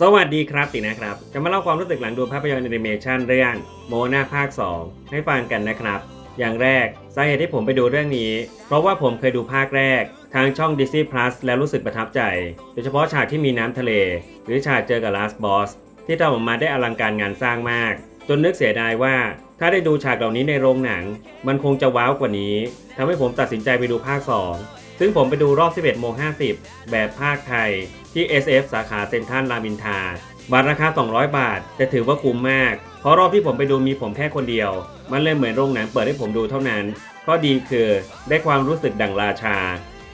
สวัสดีครับตินะครับ จะมาเล่าความรู้สึกหลังดูภาพยนตร์แอนิเมชันเรื่องโมนาภาค 2 ให้ฟังกันนะครับ อย่างแรกสาเหตุที่ผมไปดูเรื่องนี้ เพราะว่าผมเคยดูภาคแรก ทางช่อง Disney Plus แล้วรู้สึกประทับใจ โดยเฉพาะฉากที่มีน้ำทะเล หรือฉากเจอกับ Last Boss ที่ทำออกมาได้อลังการงานสร้างมาก จนนึกเสียดายว่าถ้าได้ดูฉากเหล่านี้ในโรงหนัง มันคงจะว้าวกว่านี้ทำให้ผมตัดสินใจไปดูภาค 2 ซึ่งผมไปดูรอบ 11โมง50 แบบภาคไทย ที่ SF สาขาเซ็นทรัลรามินทา บัตรราคา 200 บาท แต่ถือว่าคุ้มมาก เพราะรอบที่ผมไปดูมีผมแค่คนเดียว มันเลยเหมือนโรงหนังเปิดให้ผมดูเท่านั้นข้อดีคือได้ความรู้สึกดั่งราชา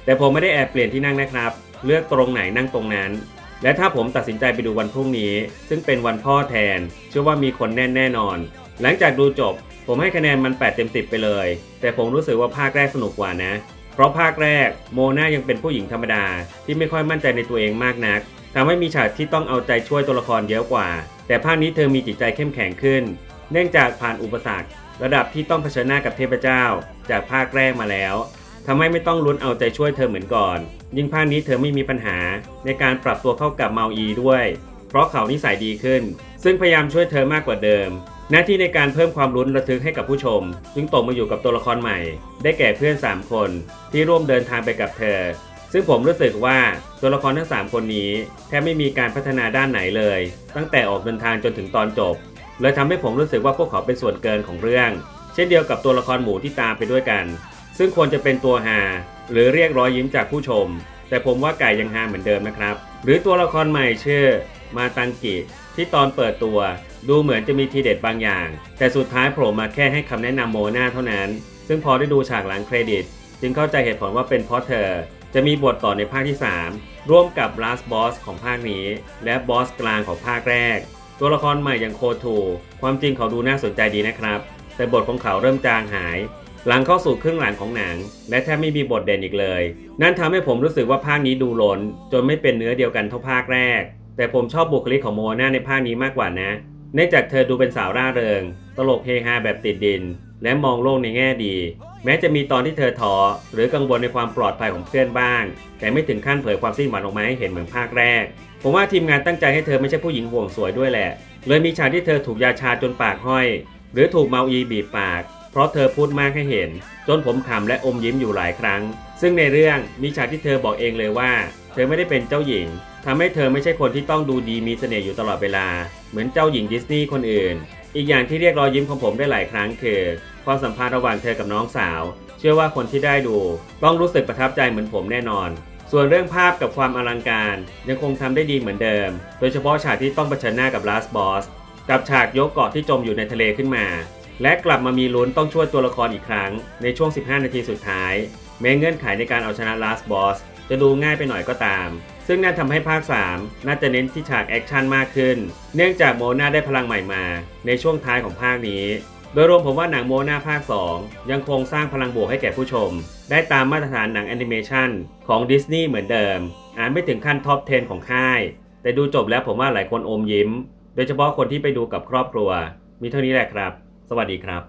แต่ผมไม่ได้แอบเปลี่ยนที่นั่งนะครับ เลือกตรงไหนนั่งตรงนั้น และถ้าผมตัดสินใจไปดูวันพรุ่งนี้ ซึ่งเป็นวันพ่อแทน เชื่อว่ามีคนแน่นแน่นอน หลังจากดูจบ ผมให้คะแนนมัน 8 เต็ม 10 ไปเลย แต่ผมรู้สึกว่าภาคแรกสนุกกว่านะ เพราะภาคแรกโมนายังเป็นผู้หญิงธรรมดาที่ไม่ค่อยมั่นใจในตัวเองมากนักทำให้มีฉากที่ต้องเอาใจช่วยตัวละครเยอะกว่า แต่ภาคนี้เธอมีจิตใจเข้มแข็งขึ้น เนื่องจากผ่านอุปสรรค ระดับที่ต้องเผชิญหน้ากับเทพเจ้า จากภาคแรกมาแล้วทำให้ไม่ต้องลุ้นเอาใจช่วยเธอเหมือนก่อน ยิ่งภาคนี้เธอไม่มีปัญหา ในการปรับตัวเข้ากับเมาอีด้วย เพราะเขานิสัยดีขึ้น ซึ่งพยายามช่วยเธอมากกว่าเดิม หน้าที่ในการเพิ่มความลุ้นระทึกให้กับผู้ชม จึงตกมาอยู่กับตัวละครใหม่ ได้แก่เพื่อน 3 คนที่ร่วมเดินทางไปกับเธอ ซึ่งผมรู้สึกว่าตัวละครทั้ง 3 คนนี้ แทบไม่มีการพัฒนาด้านไหนเลย ตั้งแต่ออกเดินทางจนถึงตอนจบเลยทำให้ผมรู้สึกว่าพวกเขาเป็นส่วนเกินของเรื่อง เช่นเดียวกับตัวละครหมูที่ตามไปด้วยกัน ซึ่งควรจะเป็นตัวฮาหรือเรียกรอยยิ้มจากผู้ชม แต่ผมว่าไก่ยังฮาเหมือนเดิมนะครับ หรือตัวละครใหม่ชื่อ มาตังกิที่ตอนเปิดตัว ดูเหมือนจะมีทีเด็ดบางอย่าง แต่สุดท้ายโผล่มาแค่ให้คำแนะนำโมนาเท่านั้น ซึ่งพอได้ดูฉากหลังเครดิต จึงเข้าใจเหตุผลว่าเป็นเพราะเธอ จะมีบทต่อในภาคที่ 3 ร่วมกับ Last Boss ของภาคนี้ และบอสกลางของภาคแรก ตัวละครใหม่อย่างโคทูความจริงเขาดูน่าสนใจดีนะครับ แต่บทของเขาเริ่มจางหายหลังเข้าสู่ครึ่งหลังของหนัง และแทบไม่มีบทเด่นอีกเลย นั่นทำให้ผมรู้สึกว่าภาคนี้ดูหลนจนไม่เป็นเนื้อเดียวกันเท่าภาคแรก แต่ผมชอบบุคลิกของโมนาในภาคนี้มากกว่านะเนื่องจากเธอดูเป็นสาวร่าเริง ตลกเฮฮาแบบติดดิน และมองโลกในแง่ดี แม้จะมีตอนที่เธอท้อหรือกังวลในความปลอดภัยของเพื่อนบ้าง แต่ไม่ถึงขั้นเผยความสิ้นหวังออกมาให้เห็นเหมือนภาคแรก ผมว่าทีมงานตั้งใจให้เธอไม่ใช่ผู้หญิงห่วงสวยด้วยแหละ เลยมีฉากที่เธอถูกยาชาจนปากห้อย หรือถูกเมาอีบีบปาก เพราะเธอพูดมากให้เห็น จนผมขำและอมยิ้มอยู่หลายครั้ง ซึ่งในเรื่องมีฉากที่เธอบอกเองเลยว่า เธอไม่ได้เป็นเจ้าหญิง ทำให้เธอไม่ใช่คนที่ต้องดูดีมีเสน่ห์อยู่ตลอดเวลา เหมือนเจ้าหญิงดิสนีย์คนอื่น อีกอย่างที่เรียกรอยยิ้มของผมได้หลายครั้งคือ ความสัมพันธ์ระหว่างเธอกับน้องสาว เชื่อว่าคนที่ได้ดู ต้องรู้สึกประทับใจเหมือนผมแน่นอน ส่วนเรื่องภาพกับความอลังการ ยังคงทำได้ดีเหมือนเดิม โดยเฉพาะฉากที่ต้องเผชิญหน้ากับ Last Boss กับฉากยกเกาะที่จมอยู่ในทะเลขึ้นมา และกลับมามีลุ้นต้องช่วยตัวละครอีกครั้ง ในช่วง 15 นาทีสุดท้ายแม้เงื่อนไขในการเอาชนะ Last Boss จะดูง่ายไปหน่อยก็ตาม ซึ่งนั่นทำให้ภาค 3 น่าจะเน้นที่ฉากแอคชั่นมากขึ้น เนื่องจากโมนาได้พลังใหม่มา ในช่วงท้ายของภาคนี้ โดยรวมผมว่าหนังโมนาภาค 2 ยังคงสร้างพลังบวกให้แก่ผู้ชม ได้ตามมาตรฐานหนังแอนิเมชันของดิสนีย์เหมือนเดิม อาจไม่ถึงขั้นท็อป 10 ของค่าย แต่ดูจบแล้วผมว่าหลายคนอมยิ้ม โดยเฉพาะคนที่ไปดูกับครอบครัว มีเท่านี้แหละครับ สวัสดีครับ